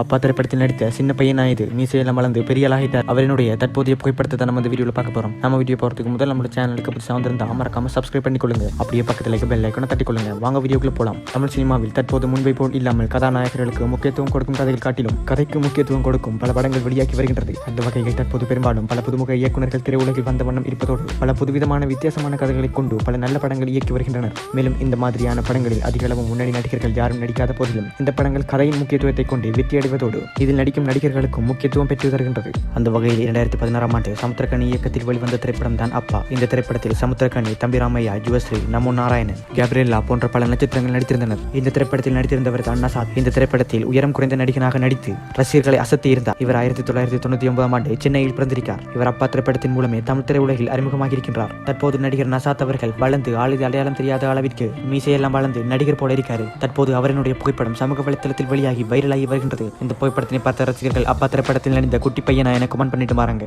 அப்பா திரைப்படத்தில் நடித்த சின்ன பையன் ஆயுது மீசையெல்லாம் வளர்ந்து பெரிய ஆளாகிட்டார். அவரினுடைய தற்போதைய புகைப்படத்தை தான் நம்ம இந்த வீடியோவில் பார்க்க போறோம். நம்ம வீடியோ போறதுக்கு முதல் நம்ம சேனலுக்கு புதுசாக வந்திருந்தா மறக்காம சப்ஸ்கிரைப் பண்ணிக்கொள்ளுங்க. அப்படியே பக்கத்தில் இருக்க பெல் ஐக்கனை தட்டிக்கொள்ளுங்க. வாங்க வீடியோக்குள்ள போலாம். தமிழ் சினிமாவில் தற்போது முன்பை போல் இல்லாமல் கதாநாயகர்களுக்கு முக்கியத்துவம் கொடுக்கும் கதைகள் காட்டிலும் கதைக்கு முக்கியத்துவம் கொடுக்கும் பல படங்கள் வெளியாகி வருகின்றது. அந்த வகையில் தற்போது பெரும்பாலும் பல புதுமுக இயக்குநர்கள் திரையுலகில் வந்த வண்ணம் இருப்பதோடு பல புதுவிதமான வித்தியாசமான கதைகளை கொண்டு பல நல்ல படங்கள் இயக்கி வருகின்றனர். மேலும் இந்த மாதிரியான படங்களில் அதிக அளவு முன்னணி நடிகர்கள் யாரும் நடிக்காத போதிலும் இந்த படங்கள் கதையின் முக்கியத்துவத்தை கொண்டு வெற்றி அடைவதோடு இதில் நடிக்கும் நடிகர்களுக்கும் முக்கியத்துவம் பெற்று வருகின்றது அந்த வகையில் இரண்டாயிரத்தி பதினாறாம் ஆண்டு சமுத்திரக்கணி இயக்கத்தில் வெளிவந்த திரைப்படம் தான் அப்பா. இந்த திரைப்படத்தில் சமுத்திரக்கணி தம்பிராமையா யுவஸ்ரீ நமோ நாராயணன் கேப்ரியல்லா போன்ற பல நட்சத்திரங்கள் நடித்திருந்தனர். இந்த திரைப்படத்தில் நடித்திருந்தவர் தான் நசாத். இந்த திரைப்படத்தில் உயரம் குறைந்த நடிகனாக நடித்து ரசிகர்களை அசத்தி இருந்தார். இவர் ஆயிரத்தி தொள்ளாயிரத்தி தொண்ணூத்தி ஒன்பதாம் ஆண்டு சென்னையில் பிறந்திருக்கார். இவர் அப்பா திரைப்படத்தின் மூலமே தமிழ் திரையுலகில் அறிமுகமாக இருக்கின்றார் தற்போது நடிகர் நசாத் அவர்கள் வளர்ந்து ஆளுது அடையாளம் தெரியாத அளவிற்கு மீசையெல்லாம் வளர்ந்து நடிகர் போல இருக்காரு. தற்போது அவரனுடைய புகைப்படம் சமூக வலைத்தளத்தில் வெளியாகி வைரலாகி வருகின்றது. இந்த புகைப்படத்தினை பார்த்த ரசிகர்கள் அப்பா திரைப்படத்தில் நடிந்த குட்டி பையனா என கமெண்ட் பண்ணிட்டு மாறாங்க